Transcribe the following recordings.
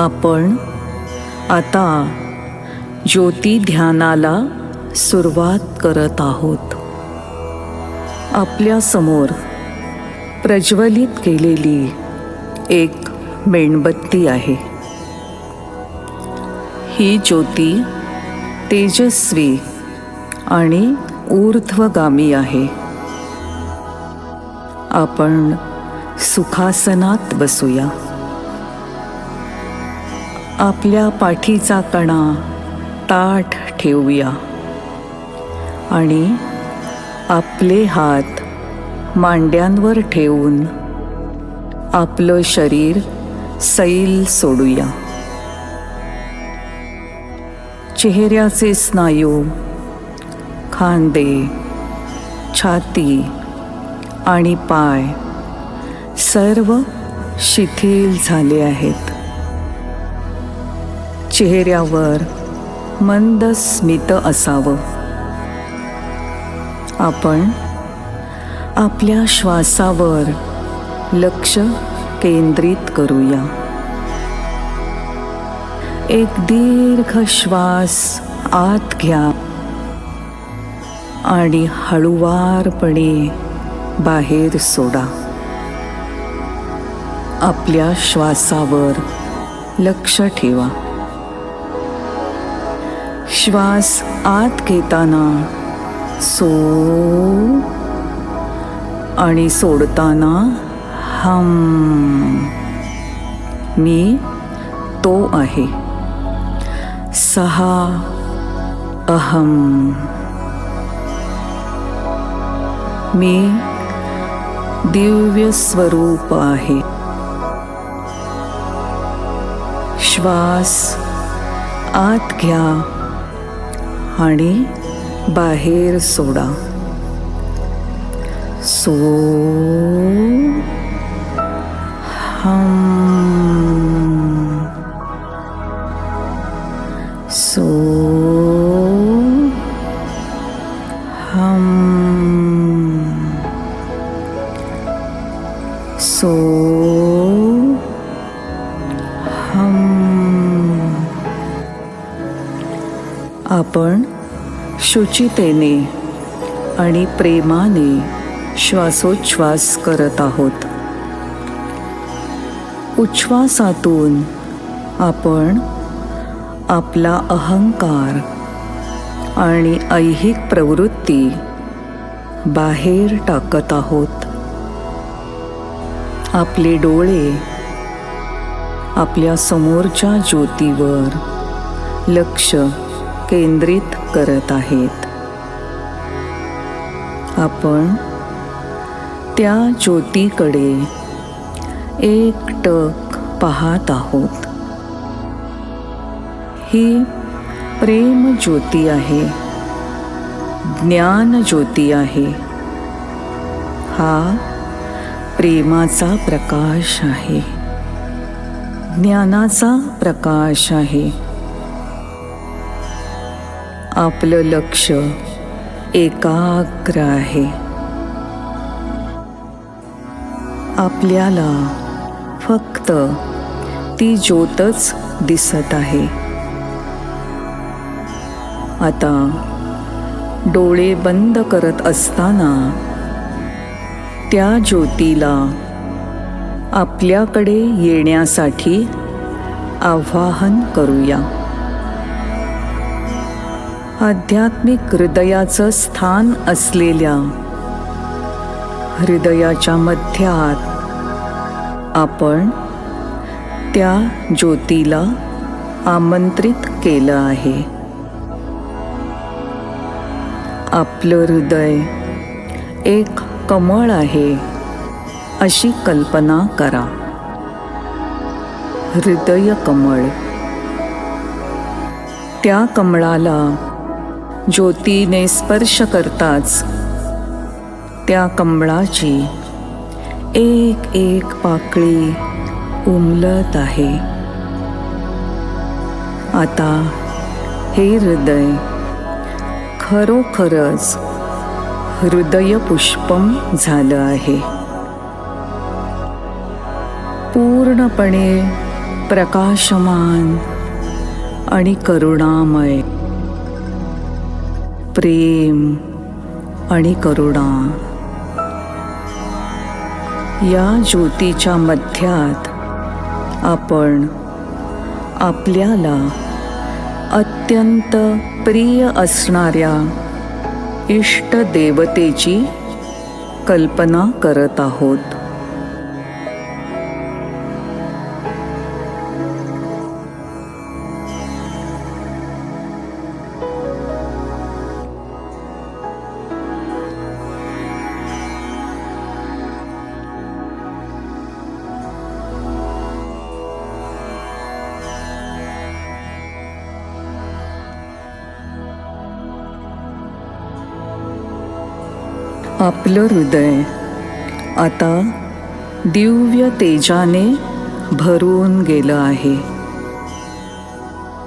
आपण आता ज्योती ध्यानाला सुरुवात करत आहोत. आपल्यासमोर प्रज्वलित केलेली एक मेणबत्ती आहे. ही ज्योती तेजस्वी आणि ऊर्ध्वगामी आहे. आपण सुखासनात बसूया. आपल्या पाठीचा कणा ताठ ठेवूया. आणि आपले हात मांड्यांवर ठेवून आपलं शरीर सैल सोडूया. चेहऱ्याचे स्नायू खांदे छाती आणि पाय सर्व शिथिल झाले आहेत. चेहऱ्यावर मंद स्मित असावं. आपण आपल्या श्वासावर लक्ष केंद्रित करूया. एक दीर्घ श्वास आत घ्या आणि हळुवारपणे बाहेर सोडा. आपल्या श्वासावर लक्ष ठेवा. श्वास आत घेताना सो आणि सोडताना हम. मी तो आहे. सहा अहम. मी दिव्य स्वरूप आहे. श्वास आत घ्या. आणि बाहेर सोडा सो हम सो हम सो हम आपण शुचितेने आणि प्रेमाने श्वासोच्छ्वास करत आहोत. उच्छ्वासातून आपण आपला अहंकार आणि ऐहिक प्रवृत्ती बाहेर टाकत आहोत. आपले डोळे आपल्या समोरच्या ज्योतीवर लक्ष केंद्रित करत आहेत. आपण त्या ज्योतीकडे एकटक पाहत आहोत. ही प्रेम ज्योती आहे. ज्ञान ज्योती आहे. हा प्रेमाचा प्रकाश आहे. ज्ञानाचा प्रकाश आहे. आपलं लक्ष एकाग्र आहे. आपल्याला फक्त ती ज्योतच दिसत आहे. आता डोळे बंद करत असताना त्या ज्योतीला आपल्याकडे येण्यासाठी आवाहन करूया. आध्यात्मिक हृदयाचं स्थान असलेल्या हृदयाच्या मध्यात आपण त्या ज्योतीला आमंत्रित केलं आहे. आपलं हृदय एक कमळ आहे अशी कल्पना करा. हृदय कमळ. त्या कमळाला ज्योतीने स्पर्श करताच त्या कमळाची एक एक पाकळी उमलत आहे. आता हे हृदय खरोखरच हृदयपुष्पम झालं आहे. पूर्णपणे प्रकाशमान आणि करुणामय प्रेम आणि करुणा. या ज्योतीच्या मध्यात आपण आपल्याला अत्यंत प्रिय असणाऱ्या इष्टदेवतेची कल्पना करत आहोत. आपलं हृदय. आता दिव्य तेजाने भरून गेलं आहे.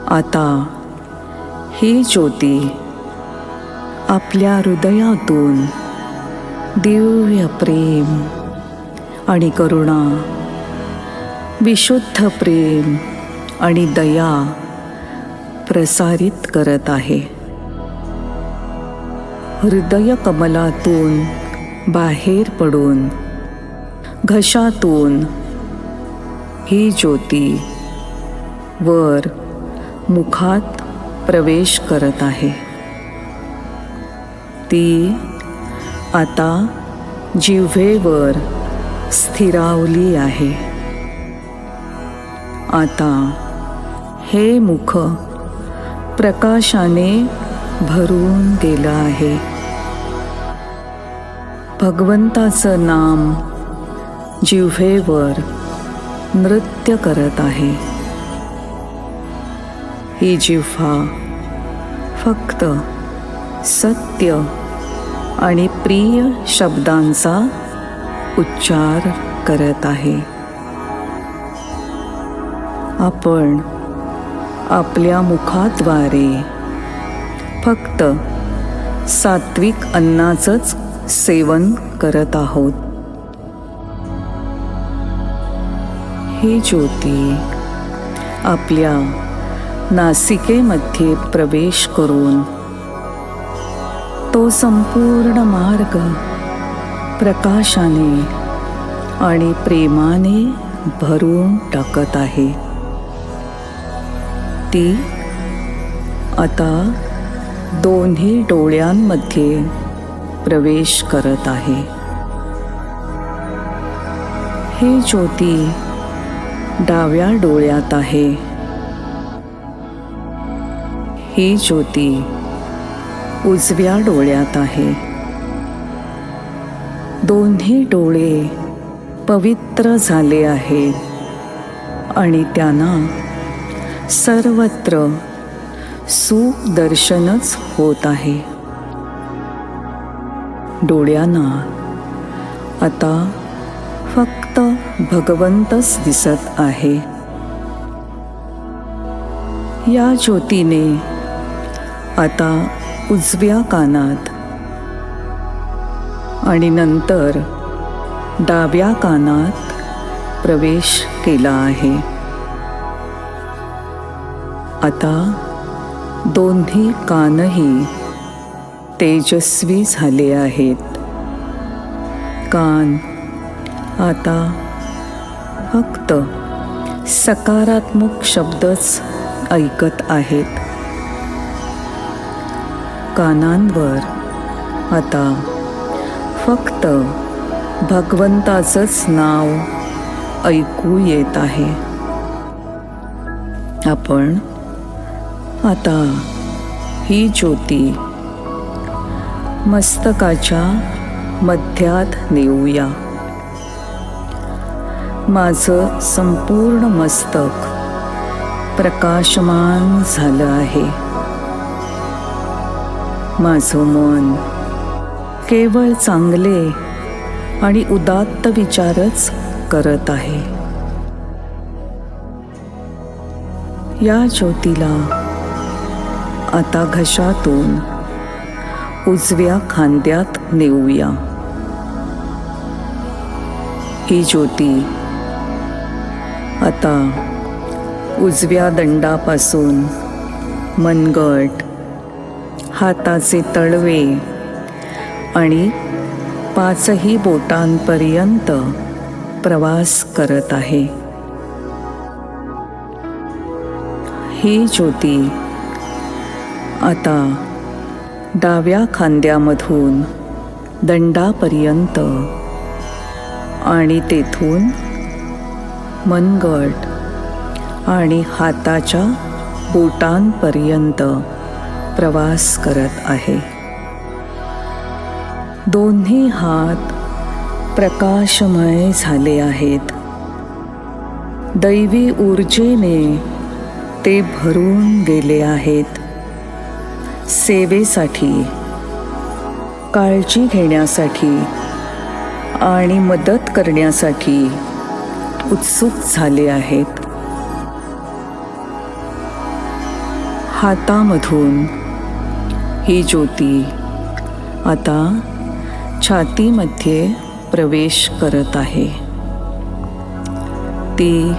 आता ही ज्योती आपल्या हृदयातून दिव्य प्रेम आणि करुणा विशुद्ध प्रेम आणि दया प्रसारित करत आहे. हृदय कमलातून बाहेर पडून घशातून ही ज्योती वर मुखात प्रवेश करत आहे. ती आता जिव्हेवर स्थिरावली आहे. आता हे मुख प्रकाशाने भरून गेलं आहे. भगवंताचं नाम जिव्हेवर नृत्य करत आहे. ही जिव्हा फक्त सत्य आणि प्रिय शब्दांचा उच्चार करत आहे. आपण आपल्या मुखाद्वारे फक्त सात्विक अन्नाचंच सेवन करत आहोत. ही ज्योती आपल्या नासिकेमध्ये प्रवेश करून तो संपूर्ण मार्ग प्रकाशाने आणि प्रेमाने भरून टाकत आहे. ती आता दोन्ही डोळ्यांमध्ये प्रवेश करत आहे. हे ज्योती डाव्या डोळ्यात आहे. ही ज्योती उजव्या डोळ्यात आहे. दोन्ही डोळे पवित्र झाले आहेत आणि त्यांना सर्वत्र सुदर्शनच होत आहे. डोळ्यांना. आता फक्त भगवंतच दिसत आहे. या ज्योतीने आता उजव्या कानात आणि नंतर डाव्या कानात प्रवेश केला आहे. आता दोन्ही कानही तेजस्वी झाले आहेत. कान आता फक्त सकारात्मक शब्दच ऐकत आहेत. कानांवर आता फक्त भगवंताचंच नाव ऐकू येत आहे. आपण आता ही ज्योती मस्तकाच्या मध्यात नेऊया. माझं संपूर्ण मस्तक प्रकाशमान झालं आहे. माझं मन केवळ चांगले आणि उदात्त विचारच करत आहे. या ज्योतीला आता घशातून उजव्या खांद्यात नेऊया. ही ज्योती आता उजव्या दंडापासून मनगट हाताचे तळवे आणि पाचही बोटांपर्यंत प्रवास करत आहे. ही ज्योती आता डाव्या खांद्यामधून दंडापर्यंत. आणि तेथून मनगट आणि हाताच्या बोटांपर्यंत प्रवास करत आहे. दोन्ही हात प्रकाशमय झाले आहेत. दैवी ऊर्जेने ते भरून गेले आहेत. सेवेसाठी काळजी घेण्यासाठी आणि मदत करण्यासाठी उत्सुक झाले आहेत. हातामधून ही ज्योती आता छातीमध्ये प्रवेश करत आहे. ती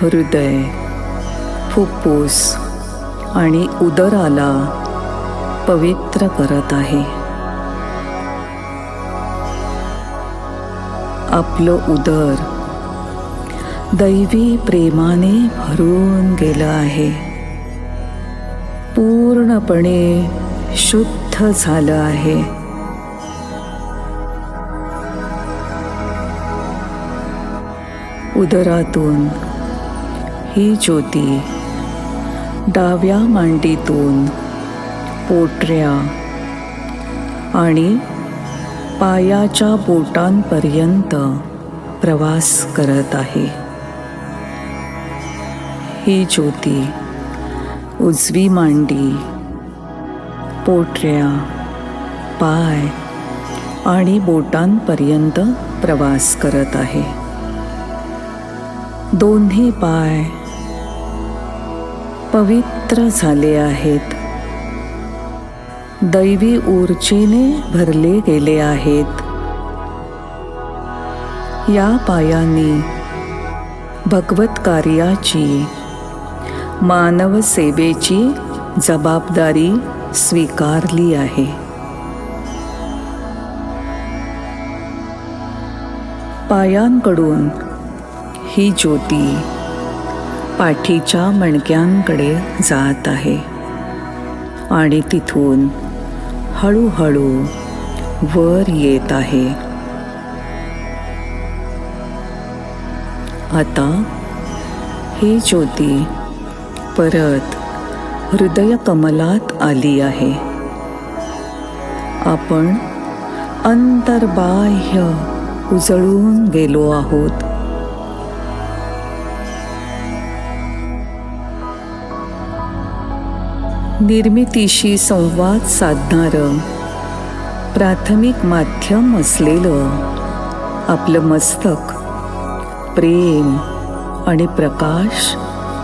हृदय फुप्फूस आणि उदराला पवित्र करत आहे. आपलं उदर दैवी प्रेमाने भरून गेलं आहे. पूर्णपणे शुद्ध झालं आहे. उदरातून ही ज्योती डाव्या मांडीतून पोटऱ्या आणि पायाच्या बोटांपर्यंत प्रवास करत आहे. ही ज्योती उजवी मांडी पोटऱ्या पाय आणि बोटांपर्यंत प्रवास करत आहे. दोन्ही पाय पवित्र झाले आहेत. दैवी ऊर्जेने भरले गेले आहेत. या पायांनी भगवत कार्याची मानव सेवेची जबाबदारी स्वीकारली आहे. पायांकडून ही ज्योती पाठीच्या मणक्यांकडे जात आहे आणि तिथून हळूहळू वर येत आहे. आता ही ज्योती परत हृदय कमलात आली आहे. आपण अंतर्बाह्य उजळून गेलो आहोत. निर्मितीशी संवाद साधणारं प्राथमिक माध्यम असलेलं आपलं मस्तक प्रेम आणि प्रकाश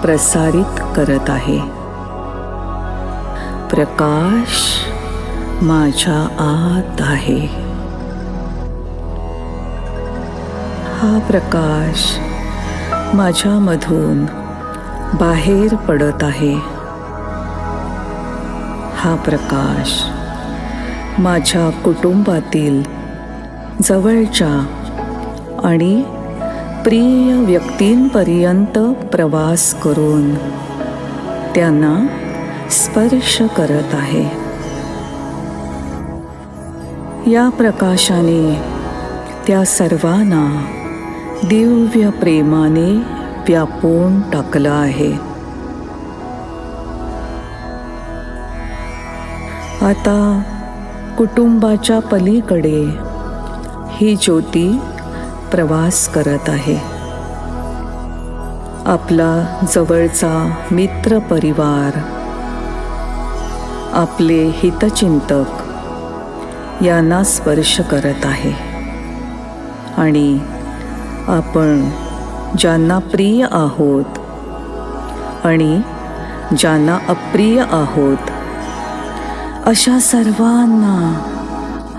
प्रसारित करत आहे. प्रकाश माझ्या आत आहे. हा प्रकाश माझ्यामधून बाहेर पडत आहे. हा प्रकाश माझ्या कुटुंबातील जवळच्या आणि प्रिय व्यक्तींपर्यंत प्रवास करून त्यांना स्पर्श करत आहे. या प्रकाशाने त्या सर्वांना दिव्य प्रेमाने व्यापून टाकलं आहे. आता कुटुंबाच्या पलीकडे ही ज्योती प्रवास करत आहे. आपला जवळचा मित्र परिवार आपले हितचिंतक यांना स्पर्श करत आहे. आणि आपण ज्यांना प्रिय आहोत आणि ज्यांना अप्रिय आहोत अशा सर्वांना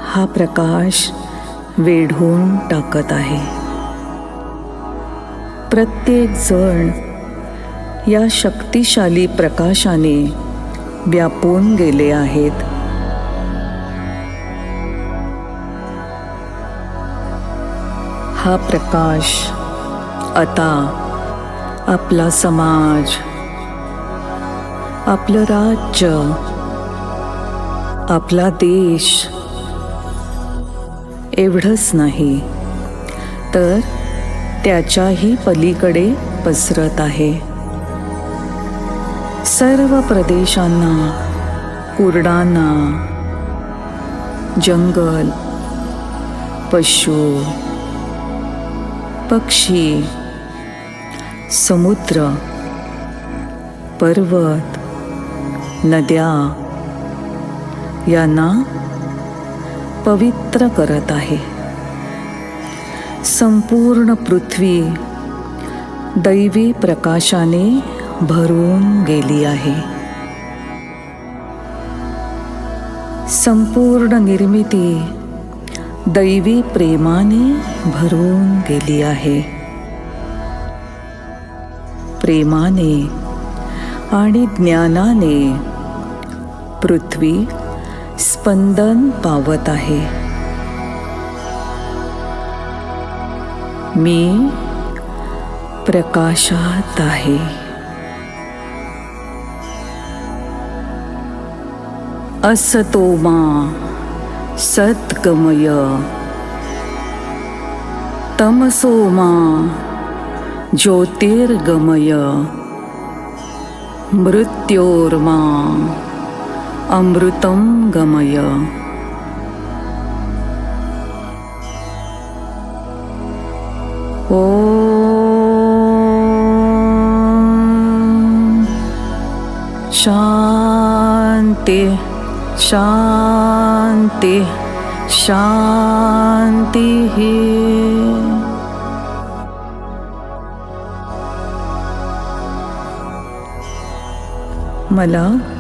हा प्रकाश वेढून टाकत आहे. प्रत्येक जण या शक्तिशाली प्रकाशाने व्यापून गेले आहेत. हा प्रकाश आता आपला समाज आपलं राज्य आपला देश. एवढंच नाही तर त्याच्याही पलीकडे पसरत आहे. सर्व प्रदेशांना कुरडांना जंगल पशु पक्षी समुद्र पर्वत नद्या यांना पवित्र करत आहे. संपूर्ण पृथ्वी दैवी प्रकाशाने भरून गेली आहे. संपूर्ण निर्मिती दैवी प्रेमाने भरून गेली आहे. प्रेमाने आणि ज्ञानाने पृथ्वी स्पंदन पावत आहे. मी प्रकाशात आहे. असतो मा सद्गमय. तमसो मा ज्योतिर्गमय. मृत्योर्मा अमृतं गमय। ॐ। शान्ति शान्ति शान्तिः। मला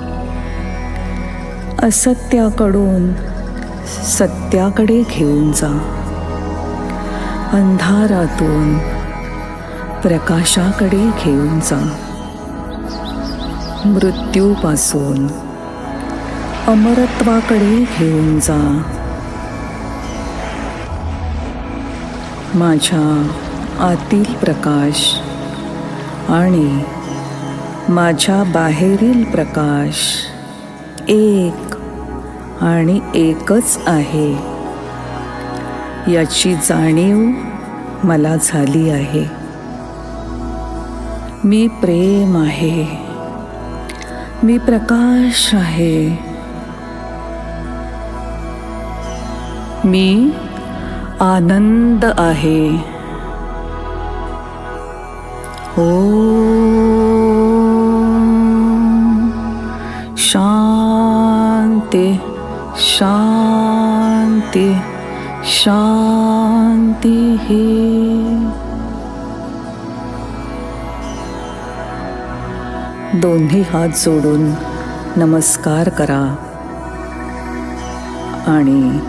असत्याकडून सत्याकडे घेऊन जा. अंधारातून प्रकाशाकडे घेऊन जा. मृत्यूपासून अमरत्वाकडे घेऊन जा. माझ्या आतील प्रकाश आणि माझ्या बाहेरील प्रकाश एक आणि एकच आहे. याची जाणीव मला झाली आहे. मी प्रेम आहे. मी प्रकाश आहे. मी आनंद आहे. ओ हात जोडून नमस्कार करा. आणि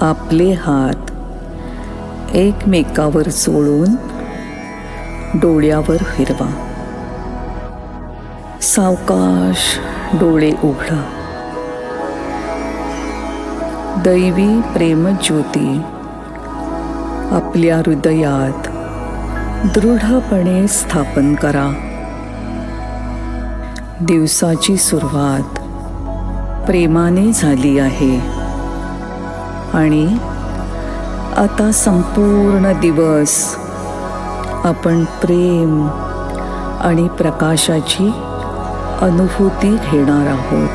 आपले हात एकमेकावर जोडून डोळ्यावर फिरवा. सावकाश डोळे उघडा. दैवी प्रेमज्योती आपल्या हृदयात दृढपणे स्थापन करा. दिवसाची सुरुवात. प्रेमाने झाली आहे. आणि आता संपूर्ण दिवस आपण प्रेम आणि प्रकाशाची अनुभूती घेणार आहोत.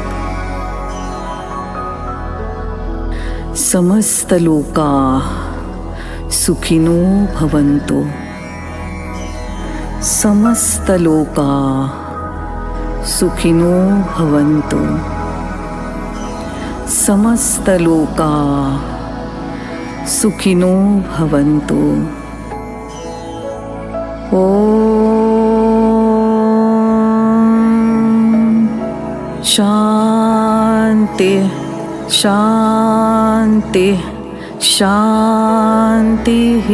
समस्त लोका सुखिनो भवंतो समस्त लोका सुखिनो भवन्तु। समस्तलोका सुखिनो भवन्तु। ओ शान्ति शान्ति शान्तिः।